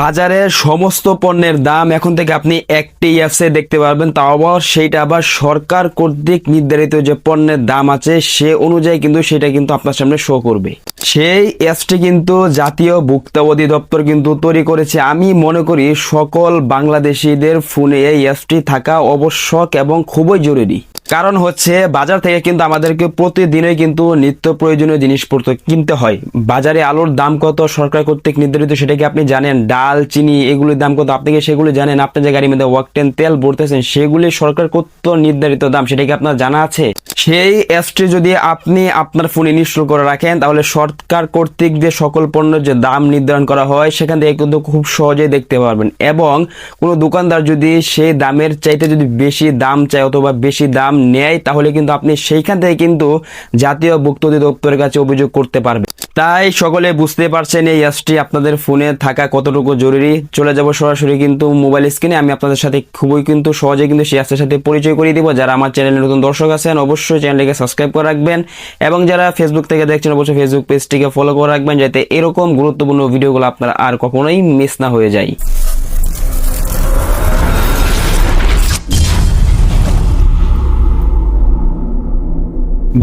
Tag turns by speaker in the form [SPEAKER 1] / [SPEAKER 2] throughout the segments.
[SPEAKER 1] বাজারের সমস্ত পণ্যের দাম এখন থেকে আপনি একটি অ্যাপসে দেখতে পারবেন। তাও আবার সেইটা আবার সরকার কর্তৃক নির্ধারিত যে পণ্যের দাম আছে, সে অনুযায়ী কিন্তু সেটা কিন্তু আপনার সামনে শো করবে। সেই অ্যাপসটি কিন্তু জাতীয় ভোক্তা অধিদপ্তর কিন্তু তৈরি করেছে। আমি মনে করি সকল বাংলাদেশিদের ফোনে এই অ্যাপসটি থাকা আবশ্যক এবং খুবই জরুরি। কারণ হচ্ছে বাজার থেকে কিন্তু আমাদেরকে প্রতিদিনই কিন্তু নিত্য প্রয়োজনীয় জিনিসপত্র কিনতে হয়। বাজারে আলুর দাম কত, সরকার কর্তৃক নির্ধারিত সেটা কি আপনি জানেন? ডাল, চিনি, এগুলির দাম কত, আপনি কি সেগুলি জানেন? আপনি যে গাড়ির মধ্যে ওয়াকটেন তেল ভরতেছেন, সেগুলি সরকার কর্তৃক নির্ধারিত দাম, সেটা কি আপনার জানা আছে? সেই অ্যাপসটি যদি আপনি আপনার ফোনে ইনস্টল করে রাখেন, তাহলে সরকার কর্তৃক যে সকল পণ্যের যে দাম নির্ধারণ করা হয়, সেখান থেকে কিন্তু খুব সহজেই দেখতে পারবেন। এবং কোনো দোকানদার যদি সেই দামের চাইতে যদি বেশি দাম চায় অথবা বেশি দাম নেয়, তাহলে কিন্তু আপনি সেইখান থেকে কিন্তু জাতীয় ভুক্তি দপ্তরের কাছে অভিযোগ করতে পারবেন। তাই সকলে বুঝতে পারছেন এই অ্যাপসটি আপনাদের ফোনে থাকা কতটুকু জরুরি। চলে যাব সরাসরি কিন্তু মোবাইল স্ক্রিনে আমি আপনাদের সাথে খুবই কিন্তু সহজে কিন্তু সেই অ্যাপসের সাথে পরিচয় করিয়ে দিব। যারা আমার চ্যানেলে নতুন দর্শক আছেন, অবশ্যই চ্যানেলটিকে সাবস্ক্রাইব করে রাখবেন। এবং যারা ফেসবুক থেকে দেখছেন, অবশ্যই ফেসবুক পেজটিকে ফলো করে রাখবেন, যাতে এরকম গুরুত্বপূর্ণ ভিডিওগুলো আপনারা আর কখনোই মিস না হয়ে যায়।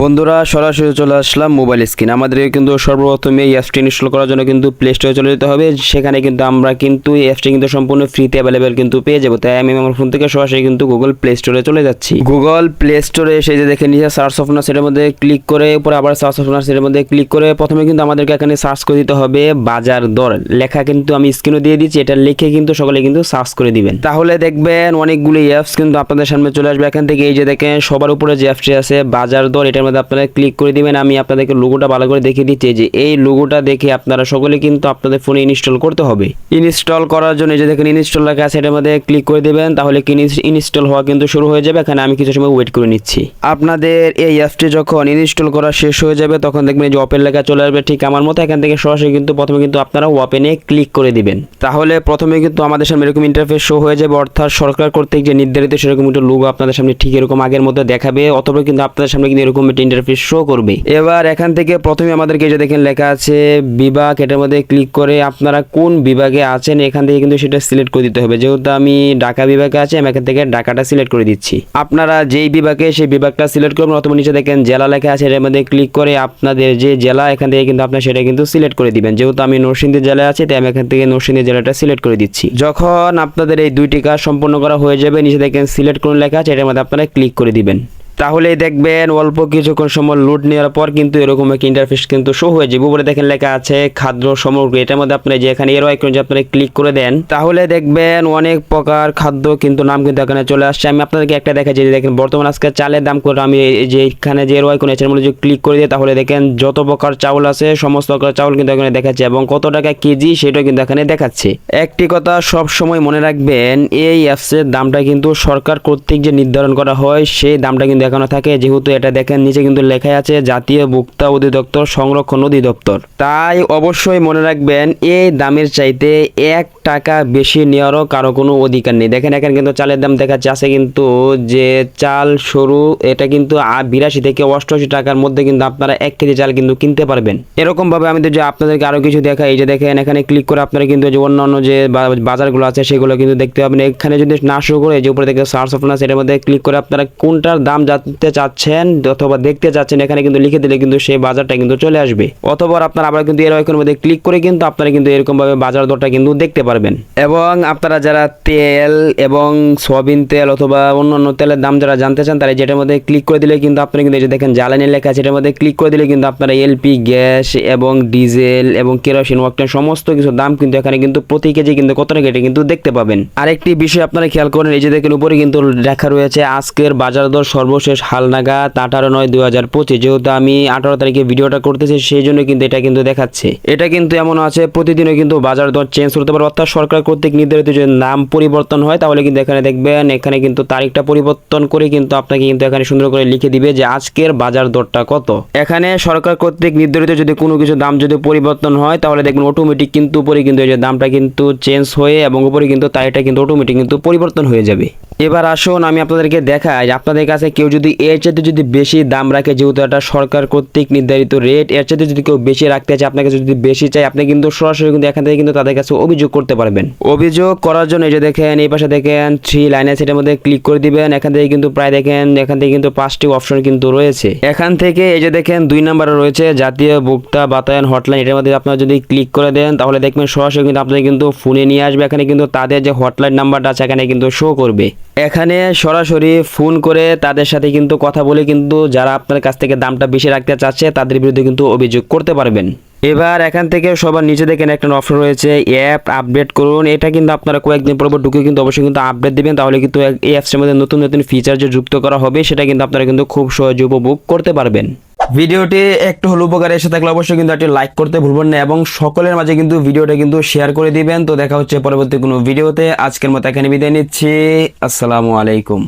[SPEAKER 1] বন্ধুরা, সরাসরি চলে আসলাম মোবাইল স্ক্রিন আমাদের কিন্তু সর্বপ্রথম এই অ্যাপসটি ইনস্টল করার জন্য কিন্তু প্লে স্টোরে চলে যেতে হবে। সেখানে কিন্তু আমরা কিন্তু এই অ্যাপসটি কিন্তু সম্পূর্ণ ফ্রিতে অ্যাভেলেবেল কিন্তু পেয়ে যাব। তাই আমি আমার ফোন থেকে সরাসরি কিন্তু গুগল প্লে স্টোরে চলে যাচ্ছি। গুগল প্লে স্টোরে এসে যে দেখে নিচে সার্চ অপশন সেটার মধ্যে ক্লিক করে, উপরে আবার সার্চ অপশন সেটার মধ্যে ক্লিক করে প্রথমে কিন্তু আমাদেরকে এখানে সার্চ করে দিতে হবে বাজার দর। লেখা কিন্তু আমি স্ক্রিনও দিয়ে দিচ্ছি, এটা লিখে কিন্তু সকলে কিন্তু সার্চ করে দিবেন। তাহলে দেখবেন অনেকগুলি অ্যাপস কিন্তু আপনাদের সামনে চলে আসবে। এখান থেকে এই যে দেখেন, সবার উপরে যে অ্যাপসটি আছে, বাজার দর, এটার মধ্যে আপনারা ক্লিক করে দিবেন, আমি আপনাদেরকে লোগোটা ভালো করে দেখিয়ে দিচ্ছি। যে এই লোগোটা দেখে আপনারা সকলে কিন্তু আপনাদের ফোনে ইনস্টল করতে হবে। ইনস্টল করার জন্য যে দেখেন ইনস্টল লেখা আছে মধ্যে ক্লিক করে দিবেন, তাহলে ইনস্টল হওয়া কিন্তু শুরু হয়ে যাবে। এখানে আমি কিছু সময় ওয়েট করে নিচ্ছি। আপনাদের এই অ্যাপসটি যখন ইনস্টল করা শেষ হয়ে যাবে, তখন দেখবেন যে ওপেন লেখা চলে আসবে। ঠিক আমার মতো এখান থেকে সরাসরি কিন্তু প্রথমে কিন্তু আপনারা ওপেনে ক্লিক করে দিবেন। তাহলে প্রথমে কিন্তু আমাদের সামনে এরকম ইন্টারফেস শো হয়ে যাবে, অর্থাৎ সরকার কর্তৃক যে নির্ধারিত সেরকম একটা লোগো আপনাদের সামনে ঠিক এরকম আগের মতো দেখাবে, অথবা কিন্তু আপনাদের সামনে কিন্তু এরকম একটা ইন্টারফেস শো করবে। এবার এখান থেকে প্রথমে আমাদেরকে যে দেখেন লেখা আছে, বিভাগ, এটার মধ্যে ক্লিক করে আপনারা কোন বিভাগে আছেন, এখান থেকে কিন্তু সেটা সিলেক্ট করে দিতে হবে। যেহেতু আমি ঢাকা বিভাগে আছি, আমি এখান থেকে ঢাকাটা সিলেক্ট করে দিচ্ছি। আপনারা যেই বিভাগে, সেই বিভাগটা সিলেক্ট করবেন অথবা নিচে দেখেন জেলা লেখা আছে এটার মধ্যে ক্লিক করে আপনাদের যে জেলা, এখান থেকে কিন্তু আপনার সেটা কিন্তু সিলেক্ট করে দিবেন। যেহেতু আমি নরসিংদী জেলায় আছি, তাই আমি এখান থেকে নরসিংদী জেলাটা সিলেক্ট করে দিচ্ছি। যখন আপনাদের এই দুইটি কাজ সম্পূর্ণ করা হয়ে যাবে, নিচে দেখেন সিলেক্ট করুন লেখা আছে, এটার মধ্যে আপনারা ক্লিক করে দিবেন। তাহলে দেখবেন অল্প কিছুক্ষণ সময় লোড নেওয়ার পর কিন্তু এরকম একটা ইন্টারফেস কিন্তু শো হয়ে যাবে। উপরে দেখেন লেখা আছে, খাদ্য সামগ্রী। এটার মধ্যে আপনি যে এখানে এর আইকন যে আপনারা ক্লিক করে দেন, তাহলে দেখবেন অনেক প্রকার খাদ্য কিন্তু নাম কিন্তু এখানে চলে আসছে। আমি আপনাদেরকে একটা দেখা যে দেখেন বর্তমান আজকে চালের দাম করে আমি যে এখানে যে এর আইকন আছে মধ্যে যদি ক্লিক করে দিই, তাহলে দেখেন যত প্রকার চাউল আছে, সমস্ত প্রকার চাউল কিন্তু এখানে দেখাচ্ছে এবং কত টাকা কেজি সেটাও কিন্তু এখানে দেখাচ্ছে। একটি কথা সব সময় মনে রাখবেন, এই অ্যাপসের দামটা কিন্তু সরকার কর্তৃক যে নির্ধারণ করা হয়, সেই দামটা কিন্তু এখনও থাকে, যেহেতু এটা দেখেন নিচে কিন্তু লেখা আছে, জাতীয় ভোক্তা অধিদপ্তর সংরক্ষণ অধিদপ্তর। তাই অবশ্যই মনে রাখবেন, এই দামের চাইতে এক টাকা বেশি নেওয়ারও কারও কোনো অধিকার নেই। দেখেন, এখানে কিন্তু চালের দাম দেখাচ্ছে। আছে কিন্তু যে চাল সরু, এটা কিন্তু বিরাশি থেকে অষ্টআশি টাকার মধ্যে কিন্তু আপনারা এক কেজি চাল কিন্তু কিনতে পারবেন। এরকম ভাবে আমি যে আপনাদেরকে আরও কিছু দেখা এই যে দেখেন, এখানে ক্লিক করে আপনারা কিন্তু যে অন্যান্য যে বাজারগুলো আছে, সেগুলো কিন্তু দেখতে পাবেন। এখানে যদি না শুরু করে যে উপরে দেখে সার্চ অপশন আছে মধ্যে ক্লিক করে আপনারা কোনটার দাম জানতে চাচ্ছেন অথবা দেখতে চাচ্ছেন, এখানে কিন্তু লিখে দিলে কিন্তু সেই বাজারটা কিন্তু চলে আসবে। অথবা আপনারা আবার কিন্তু এর আইকনের মধ্যে ক্লিক করে কিন্তু আপনারা কিন্তু এরকম ভাবে বাজার দরটা কিন্তু দেখতে পারবেন। এবং আপনারা যারা তেল এবং সয়াবিন তেল অথবা অন্যান্য তেলের দাম যারা জানতে চান, তারা যেটার মধ্যে ক্লিক করে দিলে কিন্তু আপনারা কিন্তু এই যে দেখেন জ্বালানি লেখা আছে, এটার মধ্যে ক্লিক করে দিলে কিন্তু আপনারা এলপি গ্যাস এবং ডিজেল এবং কেরোসিন ওয়াক্টেন সমস্ত কিছু দাম কিন্তু এখানে কিন্তু প্রতি কেজি কিন্তু কত টাকা এটা কিন্তু দেখতে পাবেন। আরেকটি বিষয় আপনারা খেয়াল করেন, এই যে দেখেন উপরে কিন্তু লেখা রয়েছে, আজকের বাজার দর সর্বশেষ হালনাগাদ আঠারো নয় দুই হাজার পঁচিশ। যেহেতু আমি আঠারো তারিখে ভিডিওটা করতেছি, সেই জন্য কিন্তু এটা কিন্তু দেখাচ্ছে। এটা কিন্তু এমন আছে, প্রতিদিনও কিন্তু বাজার দর চেঞ্জ করতে পারে, অর্থাৎ সরকার কর্তৃক নির্ধারিত যদি নাম পরিবর্তন হয়, তাহলে কিন্তু এখানে দেখবেন, এখানে কিন্তু তারিখটা পরিবর্তন করে কিন্তু আপনাকে কিন্তু এখানে সুন্দর করে লিখে দিবে যে আজকের বাজার দরটা কত। এখানে সরকার কর্তৃক নির্ধারিত যদি কোনো কিছু দাম যদি পরিবর্তন হয়, তাহলে দেখবেন অটোমেটিক কিন্তু উপরে কিন্তু এই যে দামটা কিন্তু চেঞ্জ হয়ে এবং উপরে কিন্তু তারিখটা কিন্তু অটোমেটিক কিন্তু পরিবর্তন হয়ে যাবে। এবার আসুন, আমি আপনাদেরকে দেখাই। আপনাদের কাছে কেউ যদি এর চাইতে যদি বেশি দাম রাখে, যেহেতু এটা সরকার কর্তৃক নির্ধারিত রেট, এর চাইতে যদি কেউ বেশি রাখতে চায় আপনার কাছে যদি বেশি চাই আপনি কিন্তু সরাসরি কিন্তু এখান থেকে কিন্তু তাদের কাছে অভিযোগ করতে পারবেন। অভিযোগ করার জন্য এই যে দেখেন, এই পাশে দেখেন থ্রি লাইনে সেটার মধ্যে ক্লিক করে দিবেন। এখান থেকে কিন্তু প্রায় দেখেন, এখান থেকে কিন্তু পাঁচটি অপশন কিন্তু রয়েছে। এখান থেকে এই যে দেখেন, দুই নম্বরে রয়েছে জাতীয় ভোক্তা বাতায়ন হটলাইন এটার মধ্যে আপনারা যদি ক্লিক করে দেন, তাহলে দেখবেন সরাসরি কিন্তু আপনাদের কিন্তু ফোনে নিয়ে আসবে। এখানে কিন্তু তাদের যে হটলাইন নাম্বারটা আছে, এখানে কিন্তু শো করবে। এখানে সরাসরি ফোন করে তাদের সাথে কিন্তু কথা বলে কিন্তু যারা আপনার কাছ থেকে দামটা বেশি রাখতে চাচ্ছে, তাদের বিরুদ্ধে কিন্তু অভিযোগ করতে পারবেন। এবার এখান থেকে সবার নিচে দেখেন একটা অপশন রয়েছে অ্যাপ আপডেট করুন। এটা কিন্তু আপনারা কয়েকদিন পর ঢুকে কিন্তু অবশ্যই কিন্তু আপডেট দিবেন। তাহলে কিন্তু এই অ্যাপসের মধ্যে নতুন নতুন ফিচার যে যুক্ত করা হবে, সেটা কিন্তু আপনারা কিন্তু খুব সহজে উপভোগ করতে পারবেন। ভিডিওটি একটু হলো উপকারে এসে থাকলে অবশ্যই কিন্তু একটি লাইক করতে ভুলবেন না এবং সকলের মাঝে কিন্তু ভিডিওটা কিন্তু শেয়ার করে দিবেন। তো দেখা হচ্ছে পরবর্তী কোনো ভিডিওতে। আজকের মতো এখানে বিদায় নিচ্ছি। আসসালামু আলাইকুম।